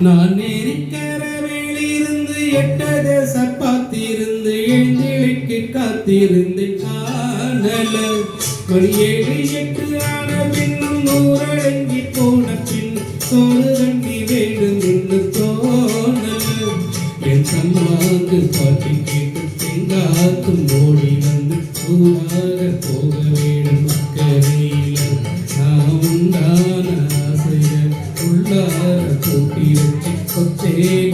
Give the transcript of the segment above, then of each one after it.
நான் நெறிக்கரவேலிருந்து எட்ட தேச பார்த்திருந்து எழுந்திழைக்கு காத்திருந்து காணல மணி ஏழு எட்டு ஆன பின்னும் நூறடங்கி போன பின் தோடு தண்ணி வேண்டும் என்று தோணல என் சம்மாக்கு பாட்டி கேட்டு தெங்காத்தும் ஓடி வந்து கூறாக take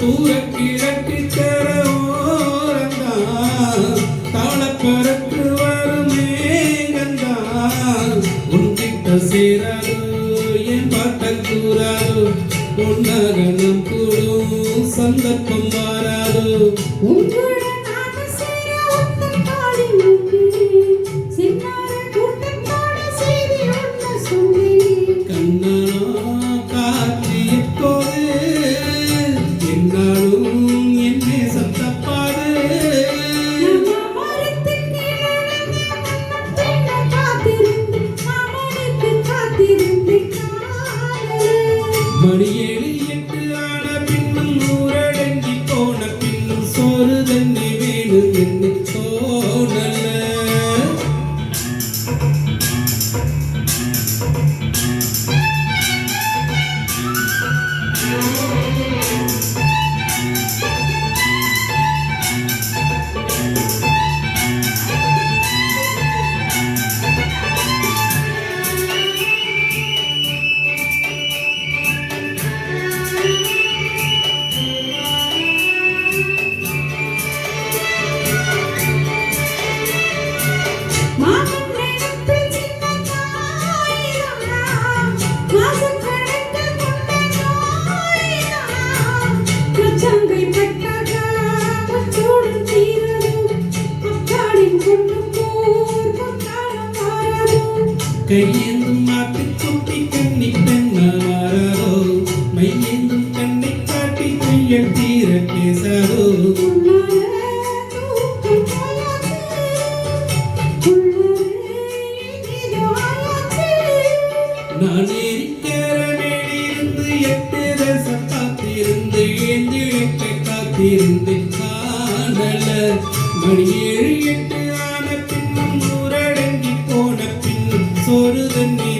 தூரக்கிழக்கு கரோரந்தான் தாளப்பறக்கு வரும் மேகந்தான் உன்கிட்ட சேராதோ என் பாட்டம் கூறாதோ பொன்னகனம் கூடும் சந்தர்ப்பம் மாறாதோ கையேந்தும் மாட்டு குட்டி கண்ணி பெண்ணாரோ மையேந்தும் கண்ணை காட்டி கையல் தீர பேசாரோ நான் ஏரிக்கரமேலிருந்து எட்டு தேசம் காத்திருந்து காணல மணி ஏழு எட்டு ஒரு தண்ணி